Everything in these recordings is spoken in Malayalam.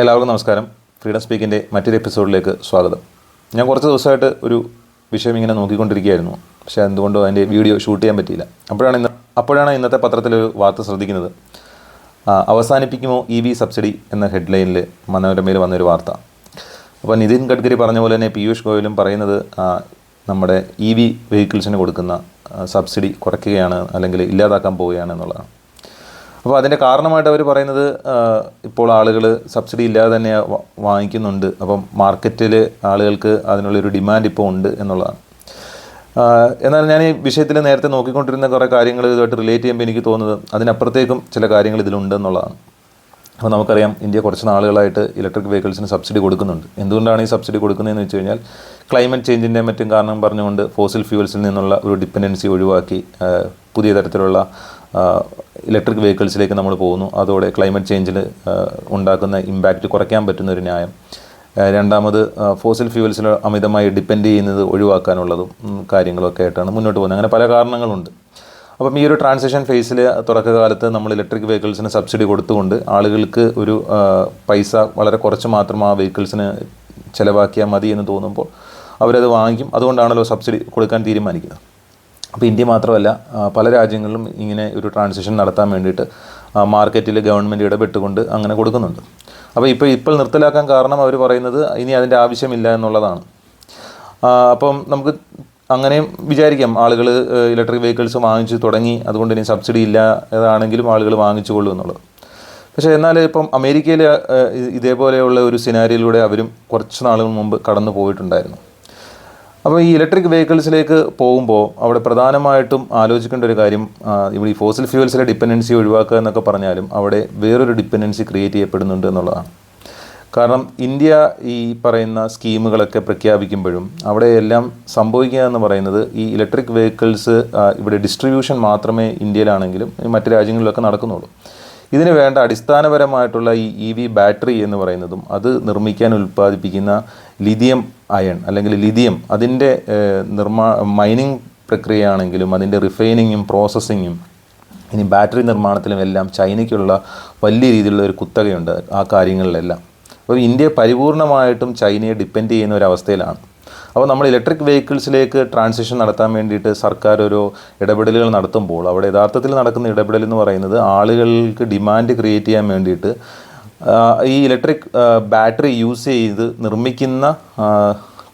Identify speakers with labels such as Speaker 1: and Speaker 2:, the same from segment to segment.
Speaker 1: എല്ലാവർക്കും നമസ്കാരം. ഫ്രീഡം സ്പീക്കിന്റെ മറ്റൊരു എപ്പിസോഡിലേക്ക് സ്വാഗതം. ഞാൻ കുറച്ച് ദിവസമായിട്ട് ഒരു വിഷയം ഇങ്ങനെ നോക്കിക്കൊണ്ടിരിക്കുകയായിരുന്നു. പക്ഷേ എന്തുകൊണ്ടോ അതിന്റെ വീഡിയോ ഷൂട്ട് ചെയ്യാൻ പറ്റിയില്ല. അപ്പോഴാണ് ഇന്ന് അപ്പോഴാണ് ഇന്നത്തെ പത്രത്തിലൊരു വാർത്ത ശ്രദ്ധിക്കുന്നത്. അവസാനിപ്പിക്കുമോ ഇ വി സബ്സിഡി എന്ന ഹെഡ്ലൈനിൽ മനോരമയിൽ വന്നൊരു വാർത്ത. അപ്പോൾ നിതിൻ ഗഡ്കരി പറഞ്ഞ പോലെ തന്നെ പീയൂഷ് ഗോയലും പറയുന്നത് നമ്മുടെ ഇ വി വെഹിക്കിൾസിന് കൊടുക്കുന്ന സബ്സിഡി കുറയ്ക്കുകയാണ് അല്ലെങ്കിൽ ഇല്ലാതാക്കാൻ പോവുകയാണ് എന്നുള്ളതാണ്. അപ്പോൾ അതിന്റെ കാരണമായിട്ട് അവർ പറയുന്നത് ഇപ്പോൾ ആളുകൾ സബ്സിഡി ഇല്ലാതെ തന്നെ വാങ്ങിക്കുന്നുണ്ട്. അപ്പം മാർക്കറ്റിൽ ആളുകൾക്ക് അതിനുള്ളൊരു ഡിമാൻഡ് ഇപ്പോൾ ഉണ്ട് എന്നുള്ളതാണ്. എന്നാൽ ഞാൻ ഈ വിഷയത്തിൽ നേരത്തെ നോക്കിക്കൊണ്ടിരുന്ന കുറേ കാര്യങ്ങൾ ഇതുമായിട്ട് റിലേറ്റ് ചെയ്യുമ്പോൾ എനിക്ക് തോന്നുന്നത് അതിനപ്പുറത്തേക്കും ചില കാര്യങ്ങൾ ഇതിലുണ്ട് എന്നുള്ളതാണ്. അപ്പോൾ നമുക്കറിയാം ഇന്ത്യ കുറച്ച് നാളുകളായിട്ട് ഇലക്ട്രിക് വെഹിക്കിൾസിന് സബ്സിഡി കൊടുക്കുന്നുണ്ട്. എന്തുകൊണ്ടാണ് ഈ സബ്സിഡി കൊടുക്കുന്നതെന്ന് വെച്ച് കഴിഞ്ഞാൽ ക്ലൈമറ്റ് ചേഞ്ചിന്റെ മറ്റും കാരണം പറഞ്ഞുകൊണ്ട് ഫോസിൽ ഫ്യൂവൽസിൽ നിന്നുള്ള ഒരു ഡിപ്പെൻഡൻസി ഒഴിവാക്കി പുതിയ തരത്തിലുള്ള ഇലക്ട്രിക് വെഹിക്കിൾസിലേക്ക് നമ്മൾ പോകുന്നു. അതോടെ ക്ലൈമറ്റ് ചേഞ്ചിൽ ഉണ്ടാക്കുന്ന ഇമ്പാക്റ്റ് കുറയ്ക്കാൻ പറ്റുന്ന ഒരു ന്യായം. രണ്ടാമത് ഫോസിൽ ഫ്യൂവൽസിൽ അമിതമായി ഡിപ്പെൻഡ് ചെയ്യുന്നത് ഒഴിവാക്കാനുള്ളതും കാര്യങ്ങളൊക്കെ ആയിട്ടാണ് മുന്നോട്ട് പോകുന്നത്. അങ്ങനെ പല കാരണങ്ങളുണ്ട്. അപ്പം ഈ ഒരു ട്രാൻസിഷൻ ഫേസിൽ തുടക്കകാലത്ത് നമ്മൾ ഇലക്ട്രിക് വെഹിക്കിൾസിന് സബ്സിഡി കൊടുത്തുകൊണ്ട് ആളുകൾക്ക് ഒരു പൈസ വളരെ കുറച്ച് മാത്രം ആ വെഹിക്കിൾസിന് ചിലവാക്കിയാൽ മതി എന്ന് തോന്നുമ്പോൾ അവരത് വാങ്ങിക്കും. അതുകൊണ്ടാണല്ലോ സബ്സിഡി കൊടുക്കാൻ തീരുമാനിക്കുന്നത്. അപ്പോൾ ഇന്ത്യ മാത്രമല്ല പല രാജ്യങ്ങളിലും ഇങ്ങനെ ഒരു ട്രാൻസിഷൻ നടത്താൻ വേണ്ടിയിട്ട് മാർക്കറ്റിൽ ഗവൺമെന്റ് ഇടപെട്ടുകൊണ്ട് അങ്ങനെ കൊടുക്കുന്നുണ്ട്. അപ്പോൾ ഇപ്പോൾ ഇപ്പോൾ നിർത്തലാക്കാൻ കാരണം അവർ പറയുന്നത് ഇനി അതിന്റെ ആവശ്യമില്ല എന്നുള്ളതാണ്. അപ്പം നമുക്ക് അങ്ങനെയും വിചാരിക്കാം ആളുകൾ ഇലക്ട്രിക് വെഹിക്കിൾസ് വാങ്ങിച്ചു തുടങ്ങി അതുകൊണ്ട് ഇനി സബ്സിഡി ഇല്ല ഏതാണെങ്കിലും ആളുകൾ വാങ്ങിച്ചുകൊള്ളൂ എന്നുള്ളത്. പക്ഷേ എന്നാൽ ഇപ്പം അമേരിക്കയിൽ ഇതേപോലെയുള്ള ഒരു സിനാരിയിലൂടെ അവരും കുറച്ച് നാളുകൾ മുമ്പ് കടന്നു പോയിട്ടുണ്ടായിരുന്നു. അപ്പോൾ ഈ ഇലക്ട്രിക് വെഹിക്കിൾസിലേക്ക് പോകുമ്പോൾ അവിടെ പ്രധാനമായിട്ടും ആലോചിക്കേണ്ട ഒരു കാര്യം ഇവിടെ ഈ ഫോസിൽ ഫ്യൂവൽസിലെ ഡിപ്പെൻഡൻസി ഒഴിവാക്കുക എന്നൊക്കെ പറഞ്ഞാലും അവിടെ വേറൊരു ഡിപ്പെൻഡൻസി ക്രിയേറ്റ് ചെയ്യപ്പെടുന്നുണ്ട് എന്നുള്ളതാണ്. കാരണം ഇന്ത്യ ഈ പറയുന്ന സ്കീമുകളൊക്കെ പ്രഖ്യാപിക്കുമ്പോഴും അവിടെ എല്ലാം സംഭവിക്കുക എന്ന് പറയുന്നത് ഈ ഇലക്ട്രിക് വെഹിക്കിൾസ് ഇവിടെ ഡിസ്ട്രിബ്യൂഷൻ മാത്രമേ ഇന്ത്യയിലാണെങ്കിലും മറ്റു രാജ്യങ്ങളിലൊക്കെ നടക്കുന്നുള്ളൂ. ഇതിന് വേണ്ട അടിസ്ഥാനപരമായിട്ടുള്ള ഈ ഇ വി ബാറ്ററി എന്ന് പറയുന്നതും അത് നിർമ്മിക്കാൻ ഉൽപ്പാദിപ്പിക്കുന്ന ലിഥിയം അയൺ അല്ലെങ്കിൽ ലിഥിയം അതിന്റെ നിർമ്മാ മൈനിങ് പ്രക്രിയയാണെങ്കിലും അതിന്റെ റിഫൈനിങ്ങും പ്രോസസ്സിങ്ങും ഇനി ബാറ്ററി നിർമ്മാണത്തിലും എല്ലാം ചൈനയ്ക്കുള്ള വലിയ രീതിയിലുള്ള ഒരു കുത്തകയുണ്ട് ആ കാര്യങ്ങളിലെല്ലാം. അപ്പോൾ ഇന്ത്യ പരിപൂർണമായിട്ടും ചൈനയെ ഡിപ്പെൻഡ് ചെയ്യുന്ന ഒരു അവസ്ഥയിലാണ്. അപ്പോൾ നമ്മൾ ഇലക്ട്രിക് വെഹിക്കിൾസിലേക്ക് ട്രാൻസിഷൻ നടത്താൻ വേണ്ടിയിട്ട് സർക്കാർ ഒരു ഇടപെടലുകൾ നടത്തുമ്പോൾ അവിടെ യഥാർത്ഥത്തിൽ നടക്കുന്ന ഇടപെടൽ എന്ന് പറയുന്നത് ആളുകൾക്ക് ഡിമാൻഡ് ക്രിയേറ്റ് ചെയ്യാൻ വേണ്ടിയിട്ട് ഈ ഇലക്ട്രിക് ബാറ്ററി യൂസ് ചെയ്ത് നിർമ്മിക്കുന്ന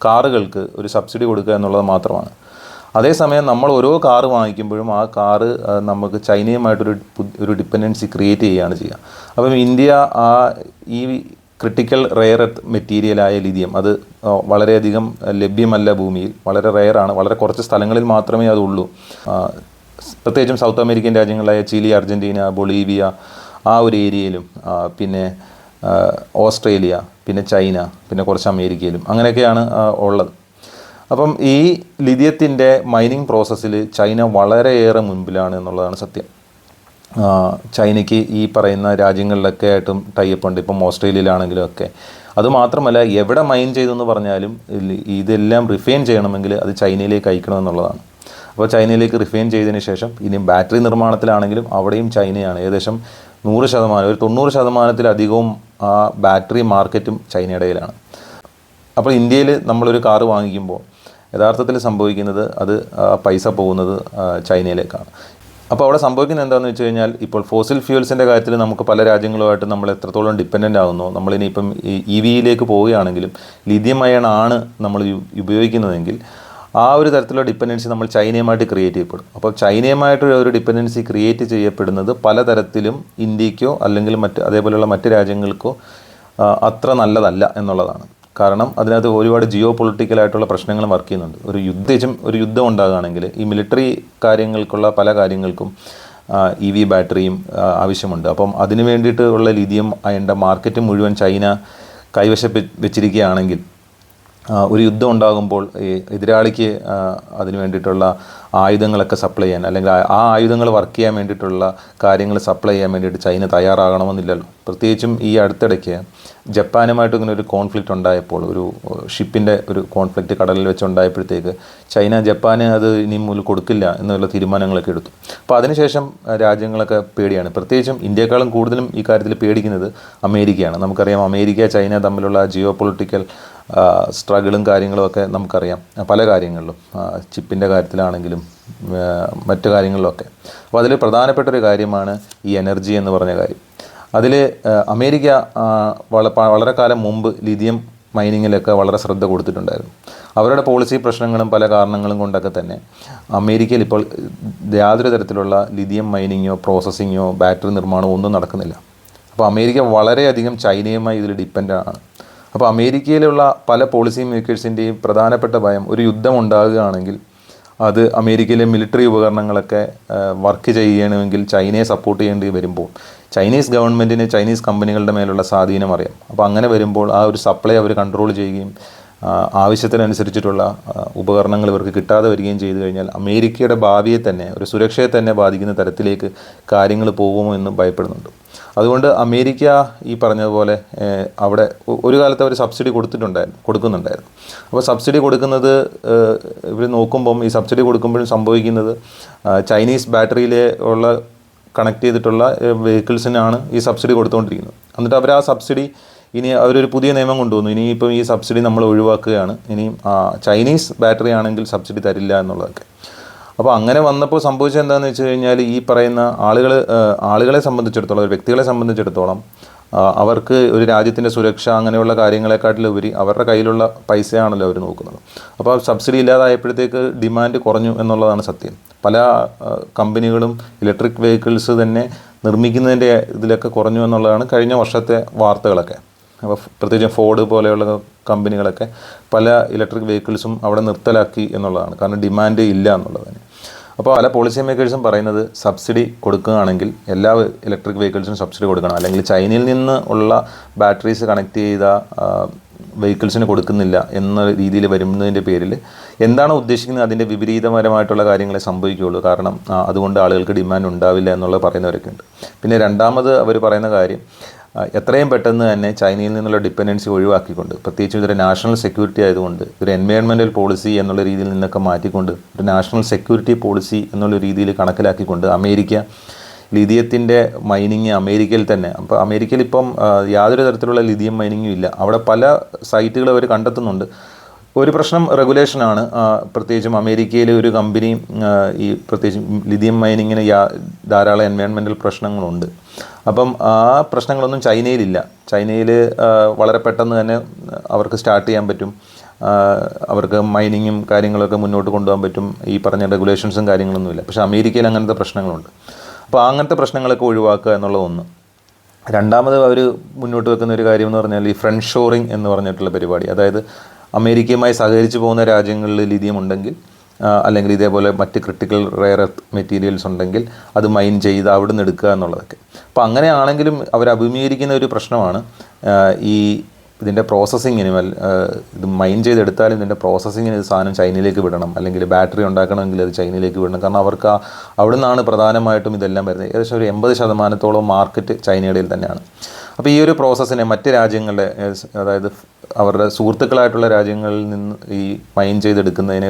Speaker 1: കാറുകൾക്ക് ഒരു സബ്സിഡി കൊടുക്കുക എന്നുള്ളത് മാത്രമാണ്. അതേസമയം നമ്മൾ ഓരോ കാറ് വാങ്ങിക്കുമ്പോഴും ആ കാറ് നമുക്ക് ചൈനയുമായിട്ടൊരു ഒരു ഡിപ്പെൻഡൻസി ക്രിയേറ്റ് ചെയ്യുകയാണ് ചെയ്യുക. അപ്പം ഇന്ത്യ ആ ഈ ക്രിട്ടിക്കൽ റെയർ എർത്ത് മെറ്റീരിയലായ ലിഥിയം അത് വളരെയധികം ലഭ്യമല്ല ഭൂമിയിൽ. വളരെ റെയറാണ് വളരെ കുറച്ച് സ്ഥലങ്ങളിൽ മാത്രമേ അതുള്ളൂ. പ്രത്യേകിച്ചും സൗത്ത് അമേരിക്കൻ രാജ്യങ്ങളായ ചിലി അർജന്റീന ബൊളീവിയ ആ ഒരു ഏരിയയിലും പിന്നെ ഓസ്ട്രേലിയ പിന്നെ ചൈന പിന്നെ കുറച്ച് അമേരിക്കയിലും. അങ്ങനെയൊക്കെയാണ് ഉള്ളത്. അപ്പം ഈ ലിഥിയത്തിന്റെ മൈനിങ് പ്രോസസ്സിൽ ചൈന വളരെയേറെ മുൻപിലാണ് എന്നുള്ളതാണ് സത്യം. ചൈനയ്ക്ക് ഈ പറയുന്ന രാജ്യങ്ങളിലൊക്കെ ആയിട്ടും ടൈപ്പ് ഉണ്ട്. ഇപ്പം ഓസ്ട്രേലിയയിലാണെങ്കിലും ഒക്കെ. അതുമാത്രമല്ല എവിടെ മൈൻ ചെയ്തെന്ന് പറഞ്ഞാലും ഇതെല്ലാം റിഫൈൻ ചെയ്യണമെങ്കിൽ അത് ചൈനയിലേക്ക് അയക്കണം എന്നുള്ളതാണ് അപ്പോൾ ചൈനയിലേക്ക് റിഫൈൻ ചെയ്തതിന് ശേഷം ഇനി ബാറ്ററി നിർമ്മാണത്തിലാണെങ്കിലും അവിടെയും ചൈനയാണ്. ഏകദേശം നൂറ് ശതമാനം ഒരു തൊണ്ണൂറ് ശതമാനത്തിലധികവും ആ ബാറ്ററി മാർക്കറ്റും ചൈനയുടെയിലാണ് അപ്പോൾ ഇന്ത്യയിൽ നമ്മളൊരു കാറ് വാങ്ങിക്കുമ്പോൾ യഥാർത്ഥത്തിൽ സംഭവിക്കുന്നത് അത് പൈസ പോകുന്നത് ചൈനയിലേക്കാണ്. അപ്പോൾ അവിടെ സംഭവിക്കുന്നത് എന്താണെന്ന് വെച്ച് കഴിഞ്ഞാൽ ഇപ്പോൾ ഫോസിൽ ഫ്യൂൽസിന്റെ കാര്യത്തിൽ നമുക്ക് പല രാജ്യങ്ങളുമായിട്ട് നമ്മൾ എത്രത്തോളം ഡിപ്പെൻഡന്റ് ആകുന്നു നമ്മളിനിയിപ്പം ഇ വിയിലേക്ക് പോവുകയാണെങ്കിലും ലിഥിയം അയൺ ആണ് നമ്മൾ ഉപയോഗിക്കുന്നതെങ്കിൽ ആ ഒരു തരത്തിലുള്ള ഡിപ്പെൻഡൻസി നമ്മൾ ചൈനയുമായിട്ട് ക്രിയേറ്റ് ചെയ്യപ്പെടും. അപ്പോൾ ചൈനയുമായിട്ട് ഒരു ഡിപ്പെൻഡൻസി ക്രിയേറ്റ് ചെയ്യപ്പെടുന്നത് പലതരത്തിലും ഇന്ത്യക്കോ അല്ലെങ്കിൽ മറ്റ് അതേപോലെയുള്ള മറ്റ് രാജ്യങ്ങൾക്കോ അത്ര നല്ലതല്ല എന്നുള്ളതാണ്. കാരണം അതിനകത്ത് ഒരുപാട് ജിയോ പൊളിറ്റിക്കലായിട്ടുള്ള പ്രശ്നങ്ങൾ വർക്ക് ചെയ്യുന്നുണ്ട്. ഒരു യുദ്ധം ഒരു യുദ്ധം ഉണ്ടാകുകയാണെങ്കിൽ ഈ മിലിറ്ററി കാര്യങ്ങൾക്കുള്ള പല കാര്യങ്ങൾക്കും ഇ വി ബാറ്ററിയും ആവശ്യമുണ്ട്. അപ്പം അതിന് വേണ്ടിയിട്ട് ഉള്ള ലിഥിയം അതിന്റെ മാർക്കറ്റ് മുഴുവൻ ചൈന കൈവശപ്പെ വെച്ചിരിക്കുകയാണെങ്കിൽ ഒരു യുദ്ധം ഉണ്ടാകുമ്പോൾ ഈ എതിരാളിക്ക് അതിന് വേണ്ടിയിട്ടുള്ള ആയുധങ്ങളൊക്കെ സപ്ലൈ ചെയ്യാൻ അല്ലെങ്കിൽ ആ- ആയുധങ്ങൾ വർക്ക് ചെയ്യാൻ വേണ്ടിയിട്ടുള്ള കാര്യങ്ങൾ സപ്ലൈ ചെയ്യാൻ വേണ്ടിയിട്ട് ചൈന തയ്യാറാകണമെന്നില്ലല്ലോ. പ്രത്യേകിച്ചും ഈ അടുത്തിടയ്ക്ക് ജപ്പാനുമായിട്ട് ഇങ്ങനെ ഒരു കോൺഫ്ലിക്റ്റ് ഉണ്ടായപ്പോൾ ഒരു ഷിപ്പിന്റെ ഒരു കോൺഫ്ലിക്റ്റ് കടലിൽ വെച്ചുണ്ടായപ്പോഴത്തേക്ക് ചൈന ജപ്പാന് അത് ഇനി മുതൽ കൊടുക്കില്ല എന്നുള്ള തീരുമാനങ്ങളൊക്കെ എടുത്തു. അപ്പോൾ അതിനുശേഷം രാജ്യങ്ങളൊക്കെ പേടിയാണ്. പ്രത്യേകിച്ചും ഇന്ത്യയെക്കാളും കൂടുതലും ഈ കാര്യത്തിൽ പേടിക്കുന്നത് അമേരിക്കയാണ്. നമുക്കറിയാം അമേരിക്ക ചൈന തമ്മിലുള്ള ജിയോ പൊളിറ്റിക്കൽ സ്ട്രഗിളും കാര്യങ്ങളുമൊക്കെ നമുക്കറിയാം. പല കാര്യങ്ങളിലും. ചിപ്പിന്റെ കാര്യത്തിലാണെങ്കിലും മറ്റു കാര്യങ്ങളിലൊക്കെ. അപ്പോൾ അതിൽ പ്രധാനപ്പെട്ട ഒരു കാര്യമാണ് ഈ എനർജി എന്ന് പറഞ്ഞ കാര്യം. അതിൽ അമേരിക്ക വള- വളരെ കാലം മുമ്പ് ലിഥിയം മൈനിങ്ങിലൊക്കെ വളരെ ശ്രദ്ധ കൊടുത്തിട്ടുണ്ടായിരുന്നു. അവരുടെ പോളിസി പ്രശ്നങ്ങളും പല കാരണങ്ങളും കൊണ്ടൊക്കെ തന്നെ അമേരിക്കയിൽ ഇപ്പോൾ യാതൊരു തരത്തിലുള്ള ലിഥിയം മൈനിങ്ങോ പ്രോസസ്സിങ്ങോ ബാറ്ററി നിർമ്മാണമോ ഒന്നും നടക്കുന്നില്ല. അപ്പോൾ അമേരിക്ക വളരെയധികം ചൈനയുമായി ഇതിൽ ഡിപ്പെൻഡ് ആണ്. അപ്പോൾ അമേരിക്കയിലുള്ള പല പോളിസി മേക്കേഴ്സിന്റെയും പ്രധാനപ്പെട്ട ഭയം ഒരു യുദ്ധം ഉണ്ടാകുകയാണെങ്കിൽ അത് അമേരിക്കയിലെ മിലിറ്ററി ഉപകരണങ്ങളൊക്കെ വർക്ക് ചെയ്യണമെങ്കിൽ ചൈനയെ സപ്പോർട്ട് ചെയ്യേണ്ടി വരുമ്പോൾ ചൈനീസ് ഗവൺമെന്റിന് ചൈനീസ് കമ്പനികളുടെ മേലുള്ള സ്വാധീനം അറിയാം. അപ്പോൾ അങ്ങനെ വരുമ്പോൾ ആ ഒരു സപ്ലൈ അവർ കൺട്രോൾ ചെയ്യുകയും ആവശ്യത്തിനനുസരിച്ചിട്ടുള്ള ഉപകരണങ്ങൾ ഇവർക്ക് കിട്ടാതെ വരികയും ചെയ്തു കഴിഞ്ഞാൽ അമേരിക്കയുടെ ഭാവിയെ തന്നെ ഒരു സുരക്ഷയെ തന്നെ ബാധിക്കുന്ന തരത്തിലേക്ക് കാര്യങ്ങൾ പോകുമോ എന്ന് ഭയപ്പെടുന്നുണ്ട്. അതുകൊണ്ട് അമേരിക്ക ഈ പറഞ്ഞതുപോലെ അവിടെ ഒരു കാലത്ത് അവർ സബ്സിഡി കൊടുത്തിട്ടുണ്ടായിരുന്നു കൊടുക്കുന്നുണ്ടായിരുന്നു. അപ്പോൾ സബ്സിഡി കൊടുക്കുന്നത് ഇവർ നോക്കുമ്പം ഈ സബ്സിഡി കൊടുക്കുമ്പോഴും സംഭവിക്കുന്നത് ചൈനീസ് ബാറ്ററിയിലെ ഉള്ള കണക്ട് ചെയ്തിട്ടുള്ള വെഹിക്കിൾസിനാണ് ഈ സബ്സിഡി കൊടുത്തുകൊണ്ടിരിക്കുന്നത് എന്നിട്ട് അവർ ആ സബ്സിഡി ഇനി അവരൊരു പുതിയ നിയമം കൊണ്ടുവന്നു. ഇനിയിപ്പം ഈ സബ്സിഡി നമ്മൾ ഒഴിവാക്കുകയാണ്. ഇനിയും ചൈനീസ് ബാറ്ററി ആണെങ്കിൽ സബ്സിഡി തരില്ല എന്നുള്ളതൊക്കെ. അപ്പോൾ അങ്ങനെ വന്നപ്പോൾ സംഭവിച്ചത് എന്താണെന്ന് വെച്ച് കഴിഞ്ഞാൽ ഈ പറയുന്ന ആളുകൾ ആളുകളെ സംബന്ധിച്ചിടത്തോളം വ്യക്തികളെ സംബന്ധിച്ചിടത്തോളം അവർക്ക് ഒരു രാജ്യത്തിന്റെ സുരക്ഷ അങ്ങനെയുള്ള കാര്യങ്ങളെക്കാട്ടിലുപരി അവരുടെ കയ്യിലുള്ള പൈസയാണല്ലോ അവർ നോക്കുന്നത്. അപ്പോൾ സബ്സിഡി ഇല്ലാതായപ്പോഴത്തേക്ക് ഡിമാൻഡ് കുറഞ്ഞു എന്നുള്ളതാണ് സത്യം. പല കമ്പനികളും ഇലക്ട്രിക് വെഹിക്കിൾസ് തന്നെ നിർമ്മിക്കുന്നതിന്റെ ഇതിലൊക്കെ കുറഞ്ഞു എന്നുള്ളതാണ് കഴിഞ്ഞ വർഷത്തെ വാർത്തകളൊക്കെ. അപ്പോൾ പ്രത്യേകിച്ച് ഫോർഡ് പോലെയുള്ള കമ്പനികളൊക്കെ പല ഇലക്ട്രിക് വെഹിക്കിൾസും അവിടെ നിർത്തലാക്കി എന്നുള്ളതാണ്. കാരണം ഡിമാൻഡ് ഇല്ല എന്നുള്ളതാണ്. അപ്പോൾ പല പോളിസി മേക്കേഴ്സും പറയുന്നത് സബ്സിഡി കൊടുക്കുകയാണെങ്കിൽ എല്ലാ ഇലക്ട്രിക് വെഹിക്കിൾസിനും സബ്സിഡി കൊടുക്കണം. അല്ലെങ്കിൽ ചൈനയിൽ നിന്ന് ഉള്ള ബാറ്ററീസ് കണക്ട് ചെയ്ത വെഹിക്കിൾസിന് കൊടുക്കുന്നില്ല എന്ന രീതിയിൽ വരുന്നതിന്റെ പേരിൽ എന്താണ് ഉദ്ദേശിക്കുന്നത്? അതിന്റെ വിപരീതപരമായിട്ടുള്ള കാര്യങ്ങളെ സംഭവിക്കുകയുള്ളൂ. കാരണം അതുകൊണ്ട് ആളുകൾക്ക് ഡിമാൻഡ് ഉണ്ടാവില്ല എന്നുള്ളത് പറയുന്നവരൊക്കെ ഉണ്ട്. പിന്നെ രണ്ടാമത് അവർ പറയുന്ന കാര്യം എത്രയും പെട്ടെന്ന് തന്നെ ചൈനയിൽ നിന്നുള്ള ഡിപ്പെൻഡൻസി ഒഴിവാക്കിക്കൊണ്ട് പ്രത്യേകിച്ചും ഇതൊരു നാഷണൽ സെക്യൂരിറ്റി ആയതുകൊണ്ട് ഒരു എൻവയോൺമെന്റൽ പോളിസി എന്നുള്ള രീതിയിൽ നിന്നൊക്കെ മാറ്റിക്കൊണ്ട് ഒരു നാഷണൽ സെക്യൂരിറ്റി പോളിസി എന്നുള്ള രീതിയിൽ കണക്കിലാക്കിക്കൊണ്ട് അമേരിക്ക ലിഥിയത്തിന്റെ മൈനിങ് അമേരിക്കയിൽ തന്നെ അപ്പോൾ അമേരിക്കയിൽ ഇപ്പം യാതൊരു തരത്തിലുള്ള ലിഥിയം മൈനിങ്ങും ഇല്ല. അവിടെ പല സൈറ്റുകൾ അവർ കണ്ടെത്തുന്നുണ്ട്. ഒരു പ്രശ്നം റെഗുലേഷനാണ്. പ്രത്യേകിച്ചും അമേരിക്കയിലെ ഒരു കമ്പനി ഈ പ്രത്യേകിച്ചും ലിഥിയം മൈനിങ്ങിന് യാ ധാരാളം എൻവയോൺമെന്റൽ പ്രശ്നങ്ങളുണ്ട്. അപ്പം ആ പ്രശ്നങ്ങളൊന്നും ചൈനയിലില്ല. ചൈനയിൽ വളരെ പെട്ടെന്ന് തന്നെ അവർക്ക് സ്റ്റാർട്ട് ചെയ്യാൻ പറ്റും. അവർക്ക് മൈനിങ്ങും കാര്യങ്ങളൊക്കെ മുന്നോട്ട് കൊണ്ടുപോകാൻ പറ്റും. ഈ പറഞ്ഞ റെഗുലേഷൻസും കാര്യങ്ങളൊന്നുമില്ല. പക്ഷേ അമേരിക്കയിൽ അങ്ങനത്തെ പ്രശ്നങ്ങളുണ്ട്. അപ്പോൾ അങ്ങനത്തെ പ്രശ്നങ്ങളൊക്കെ ഒഴിവാക്കുക എന്നുള്ള ഒന്ന്. രണ്ടാമത് അവർ മുന്നോട്ട് വെക്കുന്ന ഒരു കാര്യം എന്ന് പറഞ്ഞാൽ ഈ ഫ്രണ്ട് ഷോറിങ് എന്ന് പറഞ്ഞിട്ടുള്ള പരിപാടി. അതായത് അമേരിക്കയുമായി സഹകരിച്ചു പോകുന്ന രാജ്യങ്ങളിൽ ലിഥിയം ഉണ്ടെങ്കിൽ അല്ലെങ്കിൽ ഇതേപോലെ മറ്റ് ക്രിട്ടിക്കൽ റെയർ മെറ്റീരിയൽസ് ഉണ്ടെങ്കിൽ അത് മൈൻ ചെയ്ത് അവിടെ നിന്ന് എടുക്കുക എന്നുള്ളതൊക്കെ. അപ്പോൾ അങ്ങനെയാണെങ്കിലും അവർ അഭിമുഖീകരിക്കുന്ന ഒരു പ്രശ്നമാണ് ഈ ഇതിന്റെ പ്രോസസ്സിങ്ങിന് ഇത് മൈൻ ചെയ്തെടുത്താലും ഇതിന്റെ പ്രോസസ്സിങ്ങിന് ഇത് സാധനം ചൈനയിലേക്ക് വിടണം അല്ലെങ്കിൽ ബാറ്ററി ഉണ്ടാക്കണമെങ്കിൽ അത് ചൈനയിലേക്ക് വിടണം. കാരണം അവർക്ക് അവിടെ നിന്നാണ് പ്രധാനമായിട്ടും ഇതെല്ലാം വരുന്നത്. ഏകദേശം ഒരു എൺപത് ശതമാനത്തോളം മാർക്കറ്റ് ചൈനയുടെ തന്നെയാണ്. അപ്പോൾ ഈ ഒരു പ്രോസസ്സിനെ മറ്റ് രാജ്യങ്ങളുടെ അതായത് അവരുടെ സുഹൃത്തുക്കളായിട്ടുള്ള രാജ്യങ്ങളിൽ നിന്ന് ഈ മൈൻ ചെയ്തെടുക്കുന്നതിന്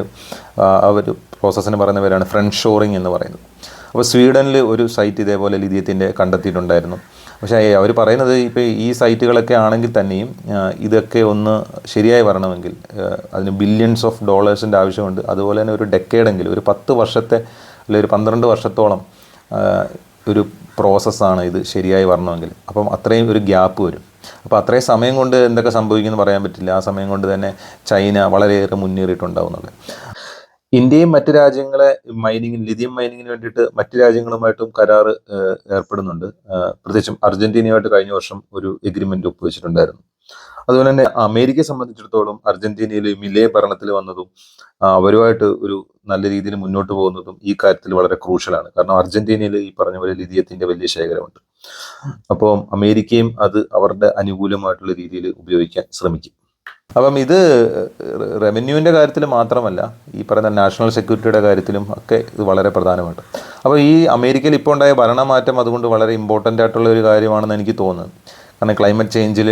Speaker 1: അവർ പ്രോസസ്സിന് പറയുന്ന പേരാണ് ഫ്രണ്ട് ഷോറിങ് എന്ന് പറയുന്നത്. അപ്പോൾ സ്വീഡനിൽ ഒരു സൈറ്റ് ഇതേപോലെ ലിഥിയത്തിന്റെ കണ്ടെത്തിയിട്ടുണ്ടായിരുന്നു. പക്ഷേ അവർ പറയുന്നത് ഇപ്പോൾ ഈ സൈറ്റുകളൊക്കെ ആണെങ്കിൽ തന്നെയും ഇതൊക്കെ ഒന്ന് ശരിയായി വരണമെങ്കിൽ അതിന് ബില്യൺസ് ഓഫ് ഡോളേഴ്സിന്റെ ആവശ്യമുണ്ട്. അതുപോലെ തന്നെ ഒരു ഡെക്കേഡെങ്കിലും ഒരു പത്ത് വർഷത്തെ അല്ലെങ്കിൽ ഒരു പന്ത്രണ്ട് വർഷത്തോളം ഒരു പ്രോസസ്സാണ് ഇത് ശരിയായി വരണമെങ്കിൽ. അപ്പം അത്രയും ഒരു ഗ്യാപ്പ് വരും. അപ്പോൾ അത്രയും സമയം കൊണ്ട് എന്തൊക്കെ സംഭവിക്കുമെന്ന് പറയാൻ പറ്റില്ല. ആ സമയം കൊണ്ട് തന്നെ ചൈന വളരെയേറെ മുന്നേറിയിട്ടുണ്ടാവുന്നുള്ളത് ഇന്ത്യയും മറ്റു രാജ്യങ്ങളെ മൈനിങ്ങിന് ലിഥിയം മൈനിങ്ങിന് വേണ്ടിയിട്ട് മറ്റു രാജ്യങ്ങളുമായിട്ടും കരാർ ഏർപ്പെടുന്നുണ്ട്. പ്രത്യേകിച്ചും അർജന്റീനയുമായിട്ട് കഴിഞ്ഞ വർഷം ഒരു എഗ്രിമെന്റ് ഒപ്പുവെച്ചിട്ടുണ്ടായിരുന്നു. അതുപോലെ തന്നെ അമേരിക്കയെ സംബന്ധിച്ചിടത്തോളം അർജന്റീനയിൽ മിലേ ഭരണത്തിൽ വന്നതും അവരുമായിട്ട് ഒരു നല്ല രീതിയിൽ മുന്നോട്ട് പോകുന്നതും ഈ കാര്യത്തിൽ വളരെ ക്രൂഷ്യലാണ്. കാരണം അർജന്റീനയിൽ ഈ പറഞ്ഞ പോലെ ലിതിയത്തിന്റെ വലിയ ശേഖരമുണ്ട്. അപ്പോൾ അമേരിക്കയും അത് അവരുടെ അനുകൂലമായിട്ടുള്ള രീതിയിൽ ഉപയോഗിക്കാൻ ശ്രമിക്കും. അപ്പം ഇത് റവന്യൂവിന്റെ കാര്യത്തിൽ മാത്രമല്ല ഈ പറയുന്ന നാഷണൽ സെക്യൂരിറ്റിയുടെ കാര്യത്തിലും ഒക്കെ ഇത് വളരെ പ്രധാനമാണ്. അപ്പോൾ ഈ അമേരിക്കയിൽ ഇപ്പോൾ ഉണ്ടായ ഭരണമാറ്റം അതുകൊണ്ട് വളരെ ഇമ്പോർട്ടന്റ് ആയിട്ടുള്ള ഒരു കാര്യമാണെന്ന് എനിക്ക് തോന്നുന്നത് കാരണം ക്ലൈമറ്റ് ചേഞ്ചിൽ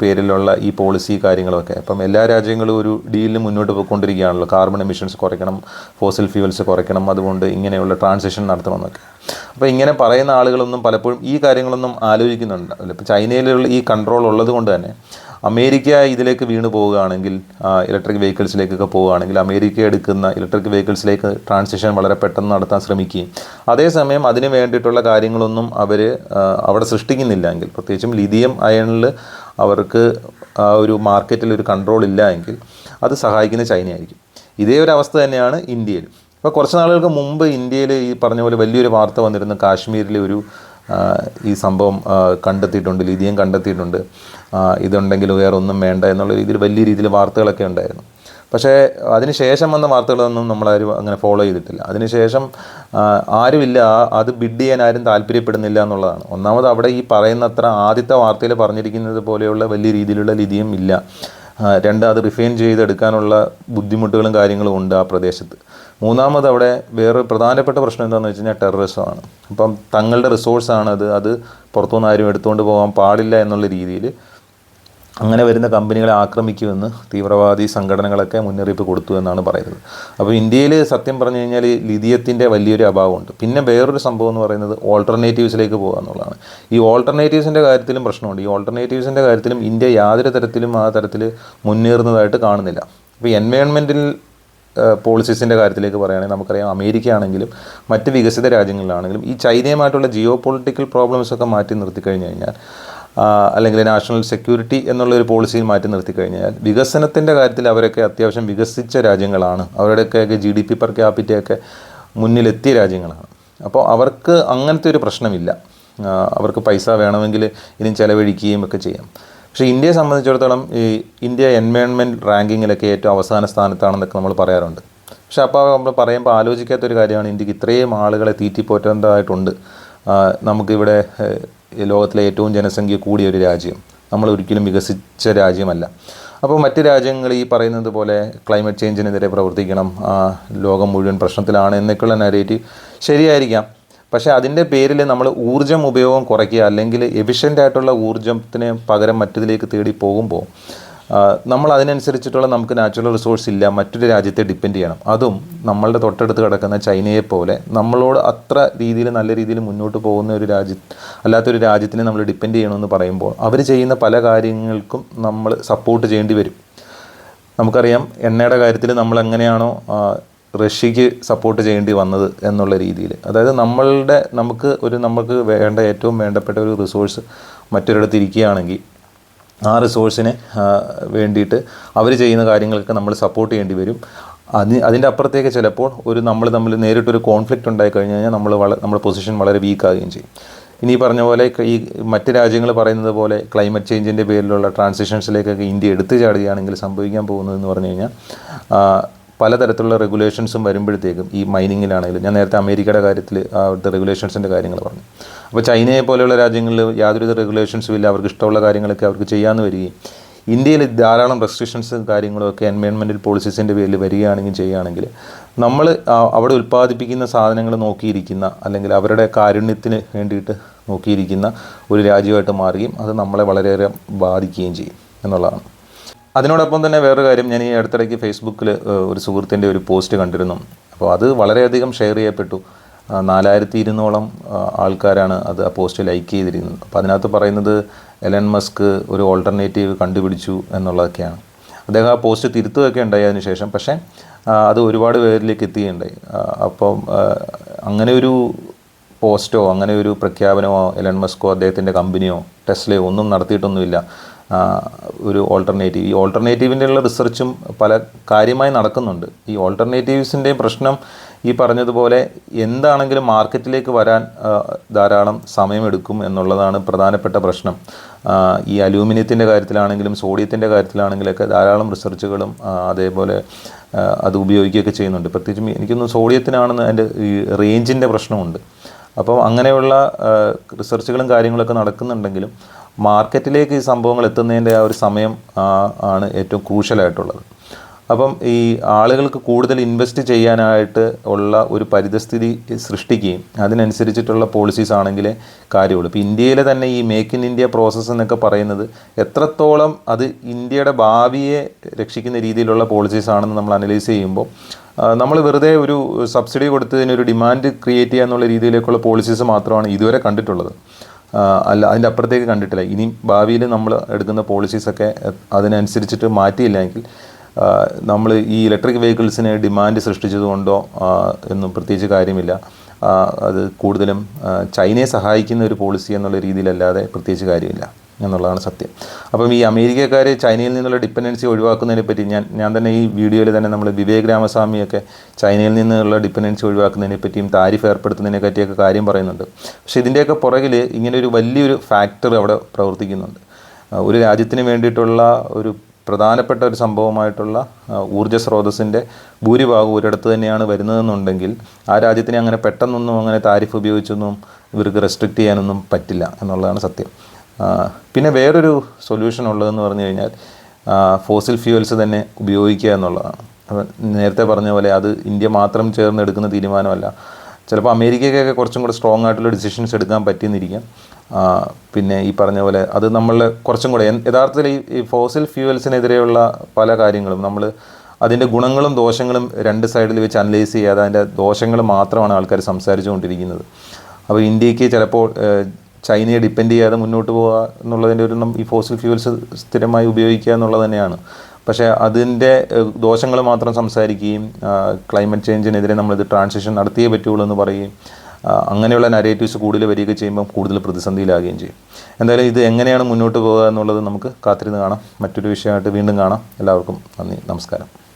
Speaker 1: പേരിലുള്ള ഈ പോളിസി കാര്യങ്ങളൊക്കെ. അപ്പം എല്ലാ രാജ്യങ്ങളും ഒരു ഡീലിന് മുന്നോട്ട് പോയിക്കൊണ്ടിരിക്കുകയാണല്ലോ. കാർബൺ എമിഷൻസ് കുറയ്ക്കണം ഫോസിൽ ഫ്യൂവൽസ് കുറയ്ക്കണം അതുകൊണ്ട് ഇങ്ങനെയുള്ള ട്രാൻസിഷൻ നടത്തണമെന്നൊക്കെ. അപ്പോൾ ഇങ്ങനെ പറയുന്ന ആളുകളൊന്നും പലപ്പോഴും ഈ കാര്യങ്ങളൊന്നും ആലോചിക്കുന്നുണ്ട്. ഇപ്പോൾ ചൈനയിലുള്ള ഈ കൺട്രോൾ ഉള്ളത് കൊണ്ട് തന്നെ അമേരിക്ക ഇതിലേക്ക് വീണ് പോവുകയാണെങ്കിൽ ഇലക്ട്രിക് വെഹിക്കിൾസിലേക്കൊക്കെ പോവുകയാണെങ്കിൽ അമേരിക്ക എടുക്കുന്ന ഇലക്ട്രിക് വെഹിക്കിൾസിലേക്ക് ട്രാൻസിഷൻ വളരെ പെട്ടെന്ന് നടത്താൻ ശ്രമിക്കുകയും അതേസമയം അതിന് വേണ്ടിയിട്ടുള്ള കാര്യങ്ങളൊന്നും അവർ അവിടെ സൃഷ്ടിക്കുന്നില്ലെങ്കിൽ പ്രത്യേകിച്ചും ലിഥിയം അയണിൽ അവർക്ക് ആ ഒരു മാർക്കറ്റിൽ ഒരു കൺട്രോൾ ഇല്ല എങ്കിൽ അത് സഹായിക്കുന്ന ചൈനയായിരിക്കും ഇതേ ഒരു അവസ്ഥ തന്നെയാണ് ഇന്ത്യയിൽ ഇപ്പോൾ കുറച്ച് നാളുകൾക്ക് മുമ്പ് ഇന്ത്യയിൽ ഈ പറഞ്ഞ പോലെ വലിയൊരു വാർത്ത വന്നിരുന്നു കാശ്മീരിലെ ഒരു ഈ സംഭവം കണ്ടെത്തിയിട്ടുണ്ട് ലിഥിയം കണ്ടെത്തിയിട്ടുണ്ട്. ഇതുണ്ടെങ്കിൽ വേറെ ഒന്നും വേണ്ട എന്നുള്ള രീതിയിൽ വലിയ രീതിയിൽ വാർത്തകളൊക്കെ ഉണ്ടായിരുന്നു. പക്ഷേ അതിനുശേഷം വന്ന വാർത്തകളൊന്നും നമ്മളാരും അങ്ങനെ ഫോളോ ചെയ്തിട്ടില്ല. അതിനുശേഷം ആരുമില്ല. അത് ബിഡ് ചെയ്യാൻ ആരും താല്പര്യപ്പെടുന്നില്ല എന്നുള്ളതാണ്. ഒന്നാമത് അവിടെ ഈ പറയുന്നത്ര ആദ്യത്തെ വാർത്തയിൽ പറഞ്ഞിരിക്കുന്നത് പോലെയുള്ള വലിയ രീതിയിലുള്ള ലിഥിയം ഇല്ല. രണ്ട് അത് റിഫൈൻ ചെയ്തെടുക്കാനുള്ള ബുദ്ധിമുട്ടുകളും കാര്യങ്ങളും ഉണ്ട് ആ പ്രദേശത്ത്. മൂന്നാമത് അവിടെ വേറെ പ്രധാനപ്പെട്ട പ്രശ്നം എന്താണെന്ന് വെച്ച് കഴിഞ്ഞാൽ ടെററിസമാണ് അപ്പം തങ്ങളുടെ റിസോഴ്സാണ് അത് അത് പുറത്തുനിന്ന് ആരും എടുത്തുകൊണ്ട് പോകാൻ പാടില്ല എന്നുള്ള രീതിയിൽ അങ്ങനെ വരുന്ന കമ്പനികളെ ആക്രമിക്കുമെന്ന് തീവ്രവാദി സംഘടനകളൊക്കെ മുന്നറിയിപ്പ് കൊടുത്തു എന്നാണ് പറയുന്നത്. അപ്പോൾ ഇന്ത്യയിൽ സത്യം പറഞ്ഞു കഴിഞ്ഞാൽ ലിഥിയത്തിന്റെ വലിയൊരു അഭാവമുണ്ട്. പിന്നെ വേറൊരു സംഭവം എന്ന് പറയുന്നത് ഓൾട്ടർനേറ്റീവ്സിലേക്ക് പോകുക എന്നുള്ളതാണ്. ഈ ഓൾട്ടർനേറ്റീവ്സിന്റെ കാര്യത്തിലും പ്രശ്നമുണ്ട്. ഈ ഓൾട്ടർനേറ്റീവ്സിന്റെ കാര്യത്തിലും ഇന്ത്യ യാതൊരു തരത്തിലും ആ തരത്തിൽ മുന്നേറുന്നതായിട്ട് കാണുന്നില്ല. അപ്പോൾ എൻവയോൺമെന്റിൽ പോളിസീസിന്റെ കാര്യത്തിലേക്ക് പറയുകയാണെങ്കിൽ നമുക്കറിയാം അമേരിക്ക ആണെങ്കിലും മറ്റ് വികസിത രാജ്യങ്ങളിലാണെങ്കിലും ഈ ചൈനയുമായിട്ടുള്ള ജിയോ പൊളിറ്റിക്കൽ പ്രോബ്ലംസൊക്കെ മാറ്റി നിർത്തി കഴിഞ്ഞു കഴിഞ്ഞാൽ അല്ലെങ്കിൽ നാഷണൽ സെക്യൂരിറ്റി എന്നുള്ളൊരു പോളിസിയിൽ മാറ്റി നിർത്തി കഴിഞ്ഞാൽ വികസനത്തിന്റെ കാര്യത്തിൽ അവരൊക്കെ അത്യാവശ്യം വികസിച്ച രാജ്യങ്ങളാണ്. അവരുടെയൊക്കെ ജി ഡി പി പെർ ക്യാപിറ്റയൊക്കെ മുന്നിലെത്തിയ രാജ്യങ്ങളാണ്. അപ്പോൾ അവർക്ക് അങ്ങനത്തെ ഒരു പ്രശ്നമില്ല. അവർക്ക് പൈസ വേണമെങ്കിൽ ഇനിയും ചിലവഴിക്കുകയും ഒക്കെ ചെയ്യാം. പക്ഷേ ഇന്ത്യയെ സംബന്ധിച്ചിടത്തോളം ഈ ഇന്ത്യ എൻവയോൺമെന്റ് റാങ്കിങ്ങിലൊക്കെ ഏറ്റവും അവസാന സ്ഥാനത്താണെന്നൊക്കെ നമ്മൾ പറയാറുണ്ട്. പക്ഷേ അപ്പോൾ നമ്മൾ പറയുമ്പോൾ ആലോചിക്കാത്തൊരു കാര്യമാണ് ഇന്ത്യയ്ക്ക് ഇത്രയും ആളുകളെ തീറ്റിപ്പോറ്റേണ്ടതായിട്ടുണ്ട്. നമുക്കിവിടെ ലോകത്തിലെ ഏറ്റവും ജനസംഖ്യ കൂടിയ ഒരു രാജ്യം. നമ്മൾ ഒരിക്കലും വികസിച്ച രാജ്യമല്ല. അപ്പോൾ മറ്റ് രാജ്യങ്ങൾ ഈ പറയുന്നത് പോലെ ക്ലൈമറ്റ് ചേഞ്ചിനെതിരെ പ്രവർത്തിക്കണം ലോകം മുഴുവൻ പ്രശ്നത്തിലാണ് എന്നൊക്കെയുള്ള നരേറ്റീവ് ശരിയായിരിക്കാം. പക്ഷേ അതിന്റെ പേരിൽ നമ്മൾ ഊർജം ഉപയോഗം കുറയ്ക്കുക അല്ലെങ്കിൽ എഫിഷ്യന്റ് ആയിട്ടുള്ള ഊർജത്തിന് പകരം മറ്റതിലേക്ക് തേടി പോകുമ്പോൾ നമ്മൾ അതിനനുസരിച്ചിട്ടുള്ള നമുക്ക് നാച്ചുറൽ റിസോഴ്സ് ഇല്ല മറ്റൊരു രാജ്യത്തെ ഡിപ്പെൻഡ് ചെയ്യണം. അതും നമ്മളുടെ തൊട്ടടുത്ത് കിടക്കുന്ന ചൈനയെ പോലെ നമ്മളോട് അത്ര രീതിയിൽ നല്ല രീതിയിൽ മുന്നോട്ട് പോകുന്ന ഒരു രാജ്യ അല്ലാത്തൊരു രാജ്യത്തിനെ നമ്മൾ ഡിപ്പെൻഡ് ചെയ്യണമെന്ന് പറയുമ്പോൾ അവർ ചെയ്യുന്ന പല കാര്യങ്ങൾക്കും നമ്മൾ സപ്പോർട്ട് ചെയ്യേണ്ടി വരും. നമുക്കറിയാം എണ്ണയുടെ കാര്യത്തിൽ നമ്മൾ എങ്ങനെയാണോ റഷ്യക്ക് സപ്പോർട്ട് ചെയ്യേണ്ടി വന്നത് എന്നുള്ള രീതിയിൽ അതായത് നമ്മളുടെ നമുക്ക് ഒരു നമുക്ക് വേണ്ട ഏറ്റവും വേണ്ടപ്പെട്ട ഒരു റിസോഴ്സ് മറ്റൊരിടത്ത് ഇരിക്കുകയാണെങ്കിൽ ആ റിസോഴ്സിനെ വേണ്ടിയിട്ട് അവർ ചെയ്യുന്ന കാര്യങ്ങൾക്ക് നമ്മൾ സപ്പോർട്ട് ചെയ്യേണ്ടി വരും. അതിന് അതിന്റെ അപ്പുറത്തേക്ക് ചിലപ്പോൾ ഒരു നമ്മൾ തമ്മിൽ നേരിട്ടൊരു കോൺഫ്ലിക്റ്റ് ഉണ്ടായി കഴിഞ്ഞ് കഴിഞ്ഞാൽ നമ്മൾ വള നമ്മുടെ പൊസിഷൻ വളരെ വീക്കാകുകയും ചെയ്യും. ഇനി പറഞ്ഞ പോലെ ഈ മറ്റ് രാജ്യങ്ങൾ പറയുന്നത് പോലെ ക്ലൈമറ്റ് ചേഞ്ചിന്റെ പേരിലുള്ള ട്രാൻസിഷൻസിലേക്കൊക്കെ ഇന്ത്യ എടുത്തു ചാടുകയാണെങ്കിൽ സംഭവിക്കാൻ പോകുന്നതെന്ന് പറഞ്ഞു കഴിഞ്ഞാൽ പലതരത്തിലുള്ള റെഗുലേഷൻസും വരുമ്പോഴത്തേക്കും ഈ മൈനിങ്ങിലാണെങ്കിലും ഞാൻ നേരത്തെ അമേരിക്കയുടെ കാര്യത്തിൽ അവിടുത്തെ റെഗുലേഷൻസിന്റെ കാര്യങ്ങൾ പറഞ്ഞു. അപ്പോൾ ചൈനയെ പോലെയുള്ള രാജ്യങ്ങളിൽ യാതൊരുവിധ റെഗുലേഷൻസും ഇല്ല അവർക്ക് ഇഷ്ടമുള്ള കാര്യങ്ങളൊക്കെ അവർക്ക് ചെയ്യാമെന്ന് വരികയും ഇന്ത്യയിൽ ധാരാളം റെസ്ട്രിക്ഷൻസും കാര്യങ്ങളും ഒക്കെ എൻവയോൺമെന്റൽ പോളിസീസിന്റെ പേരിൽ വരികയാണെങ്കിൽ ചെയ്യുകയാണെങ്കിൽ നമ്മൾ അവിടെ ഉൽപ്പാദിപ്പിക്കുന്ന സാധനങ്ങൾ നോക്കിയിരിക്കുന്ന അല്ലെങ്കിൽ അവരുടെ കാരുണ്യത്തിന് വേണ്ടിയിട്ട് നോക്കിയിരിക്കുന്ന ഒരു രാജ്യമായിട്ട് മാറുകയും അത് നമ്മളെ വളരെയേറെ ബാധിക്കുകയും ചെയ്യും എന്നുള്ളതാണ്. അതിനോടൊപ്പം തന്നെ വേറൊരു കാര്യം ഞാൻ ഈ അടുത്തിടയ്ക്ക് ഫേസ്ബുക്കിൽ ഒരു സുഹൃത്തിന്റെ ഒരു പോസ്റ്റ് കണ്ടിരുന്നു. അപ്പോൾ അത് വളരെയധികം ഷെയർ ചെയ്യപ്പെട്ടു. നാലായിരത്തി ഇരുന്നോളം ആൾക്കാരാണ് അത് ആ പോസ്റ്റ് ലൈക്ക് ചെയ്തിരിക്കുന്നത് അപ്പോൾ അതിനകത്ത് പറയുന്നത് എലൻ മസ്ക് ഒരു ഓൾട്ടർനേറ്റീവ് കണ്ടുപിടിച്ചു എന്നുള്ളതൊക്കെയാണ്. അദ്ദേഹം ആ പോസ്റ്റ് തിരുത്തുകയൊക്കെ ഉണ്ടായി അതിന് ശേഷം. പക്ഷേ അത് ഒരുപാട് പേരിലേക്ക് എത്തുകയുണ്ടായി ആ, അപ്പം ആ, അങ്ങനെ ഒരു പോസ്റ്റോ അങ്ങനെ ഒരു പ്രഖ്യാപനമോ എലൻ മസ്കോ അദ്ദേഹത്തിന്റെ കമ്പനിയോ ടെസ്ലയോ ഒന്നും നടത്തിയിട്ടൊന്നുമില്ല. ഒരു ഓൾട്ടർനേറ്റീവ് ഈ ഓൾട്ടർനേറ്റീവിന്റെ ഉള്ള റിസർച്ചും പല കാര്യമായി നടക്കുന്നുണ്ട്. ഈ ഓൾട്ടർനേറ്റീവ്സിന്റെയും പ്രശ്നം ഈ പറഞ്ഞതുപോലെ എന്താണെങ്കിലും മാർക്കറ്റിലേക്ക് വരാൻ ധാരാളം സമയമെടുക്കും എന്നുള്ളതാണ് പ്രധാനപ്പെട്ട പ്രശ്നം. ഈ അലൂമിനിയത്തിന്റെ കാര്യത്തിലാണെങ്കിലും സോഡിയത്തിന്റെ കാര്യത്തിലാണെങ്കിലൊക്കെ ധാരാളം റിസർച്ചുകളും അതേപോലെ അത് ഉപയോഗിക്കുകയൊക്കെ ചെയ്യുന്നുണ്ട്. പ്രത്യേകിച്ചും എനിക്കൊന്ന് സോഡിയത്തിനാണെന്ന് അതിന്റെ ഈ റേഞ്ചിന്റെ പ്രശ്നമുണ്ട്. അപ്പോൾ അങ്ങനെയുള്ള റിസർച്ചുകളും കാര്യങ്ങളൊക്കെ നടക്കുന്നുണ്ടെങ്കിലും മാർക്കറ്റിലേക്ക് ഈ സംഭവങ്ങൾ എത്തുന്നതിന്റെ ആ ഒരു സമയം ആണ് ഏറ്റവും ക്രൂഷ്യലായിട്ടുള്ളത്. അപ്പം ഈ ആളുകൾക്ക് കൂടുതൽ ഇൻവെസ്റ്റ് ചെയ്യാനായിട്ട് ഉള്ള ഒരു പരിതസ്ഥിതി സൃഷ്ടിക്കുകയും അതിനനുസരിച്ചിട്ടുള്ള പോളിസീസ് ആണെങ്കിലേ കാര്യമുള്ളൂ. ഇപ്പോൾ ഇന്ത്യയിലെ തന്നെ ഈ മേക്ക് ഇൻ ഇന്ത്യ പ്രോസസ്സ് എന്നൊക്കെ പറയുന്നത് എത്രത്തോളം അത് ഇന്ത്യയുടെ ഭാവിയെ രക്ഷിക്കുന്ന രീതിയിലുള്ള പോളിസീസ് ആണെന്ന് നമ്മൾ അനലൈസ് ചെയ്യുമ്പോൾ നമ്മൾ വെറുതെ ഒരു സബ്സിഡി കൊടുത്തതിന് ഒരു ഡിമാൻഡ് ക്രിയേറ്റ് ചെയ്യുക എന്നുള്ള രീതിയിലേക്കുള്ള പോളിസീസ് മാത്രമാണ് ഇതുവരെ കണ്ടിട്ടുള്ളത്. അല്ല അതിന്റെ അപ്പുറത്തേക്ക് കണ്ടിട്ടില്ല. ഇനി ഭാവിയിൽ നമ്മൾ എടുക്കുന്ന പോളിസീസൊക്കെ അതിനനുസരിച്ചിട്ട് മാറ്റിയില്ലെങ്കിൽ നമ്മൾ ഈ ഇലക്ട്രിക് വെഹിക്കിൾസിന് ഡിമാൻഡ് സൃഷ്ടിച്ചതുകൊണ്ടോ എന്നും പ്രത്യേകിച്ച് കാര്യമില്ല. അത് കൂടുതലും ചൈനയെ സഹായിക്കുന്ന ഒരു പോളിസി എന്നുള്ള രീതിയിലല്ലാതെ പ്രത്യേകിച്ച് കാര്യമില്ല. എന്നുള്ളതാണ് സത്യം. അപ്പം ഈ അമേരിക്കക്കാർ ചൈനയിൽ നിന്നുള്ള ഡിപ്പെൻഡൻസി ഒഴിവാക്കുന്നതിനെ പറ്റി ഞാൻ ഞാൻ തന്നെ ഈ വീഡിയോയിൽ തന്നെ നമ്മൾ വിവേക് രാമസ്വാമിയൊക്കെ ചൈനയിൽ നിന്നുള്ള ഡിപ്പെൻഡൻസി ഒഴിവാക്കുന്നതിനെ പറ്റിയും താരിഫ് ഏർപ്പെടുത്തുന്നതിനെ പറ്റിയൊക്കെ കാര്യം പറയുന്നുണ്ട്. പക്ഷേ ഇതിന്റെയൊക്കെ പുറകിൽ ഇങ്ങനെ ഒരു വലിയൊരു ഫാക്ടർ അവിടെ പ്രവർത്തിക്കുന്നുണ്ട്. ഒരു രാജ്യത്തിന് വേണ്ടിയിട്ടുള്ള ഒരു പ്രധാനപ്പെട്ട ഒരു സംഭവമായിട്ടുള്ള ഊർജ സ്രോതസ്സിന്റെ ഭൂരിഭാഗം ഒരിടത്ത് തന്നെയാണ് വരുന്നതെന്നുണ്ടെങ്കിൽ ആ രാജ്യത്തിനെ അങ്ങനെ പെട്ടെന്നൊന്നും അങ്ങനെ താരിഫ് ഉപയോഗിച്ചൊന്നും ഇവർക്ക് റെസ്ട്രിക്റ്റ് ചെയ്യാനൊന്നും പറ്റില്ല എന്നുള്ളതാണ് സത്യം. പിന്നെ വേറൊരു സൊല്യൂഷൻ ഉള്ളതെന്ന് പറഞ്ഞു കഴിഞ്ഞാൽ ഫോസിൽ ഫ്യൂവൽസ് തന്നെ ഉപയോഗിക്കുക എന്നുള്ളതാണ്. നേരത്തെ പറഞ്ഞ പോലെ അത് ഇന്ത്യ മാത്രം ചേർന്നെടുക്കുന്ന തീരുമാനമല്ല. ചിലപ്പോൾ അമേരിക്കയ്ക്കൊക്കെ കുറച്ചും കൂടെ സ്ട്രോങ് ആയിട്ടുള്ള ഡിസിഷൻസ് എടുക്കാൻ പറ്റിയെന്നിരിക്കാം. പിന്നെ ഈ പറഞ്ഞ പോലെ അത് നമ്മൾ കുറച്ചും കൂടെ യഥാർത്ഥത്തിൽ ഈ- ഫോസിൽ ഫ്യൂവൽസിനെതിരെയുള്ള പല കാര്യങ്ങളും നമ്മൾ അതിന്റെ ഗുണങ്ങളും ദോഷങ്ങളും രണ്ട് സൈഡിൽ വെച്ച് അനലൈസ് ചെയ്യാതെ അതിന്റെ ദോഷങ്ങൾ മാത്രമാണ് ആൾക്കാർ സംസാരിച്ചുകൊണ്ടിരിക്കുന്നത്. അപ്പോൾ ഇന്ത്യയ്ക്ക് ചിലപ്പോൾ ചൈനയെ ഡിപ്പെൻഡ് ചെയ്യാതെ മുന്നോട്ട് പോകുക എന്നുള്ളതിന്റെ ഒരു ഈ ഫോസിൽ ഫ്യൂവൽസ് സ്ഥിരമായി ഉപയോഗിക്കുക എന്നുള്ളത് തന്നെയാണ്. പക്ഷേ അതിന്റെ ദോഷങ്ങൾ മാത്രം സംസാരിക്കുകയും ക്ലൈമറ്റ് ചേഞ്ചിനെതിരെ നമ്മളിത് ട്രാൻസിഷൻ നടത്തിയേ പറ്റുള്ളൂ എന്ന് പറയുകയും അങ്ങനെയുള്ള നരേറ്റീവ്സ് കൂടുതൽ വരികയൊക്കെ ചെയ്യുമ്പോൾ കൂടുതൽ പ്രതിസന്ധിയിലാകുകയും ചെയ്യും. എന്തായാലും ഇത് എങ്ങനെയാണ് മുന്നോട്ട് പോകുക എന്നുള്ളത് നമുക്ക് കാത്തിരുന്ന് കാണാം. മറ്റൊരു വിഷയമായിട്ട് വീണ്ടും കാണാം. എല്ലാവർക്കും നന്ദി. നമസ്കാരം.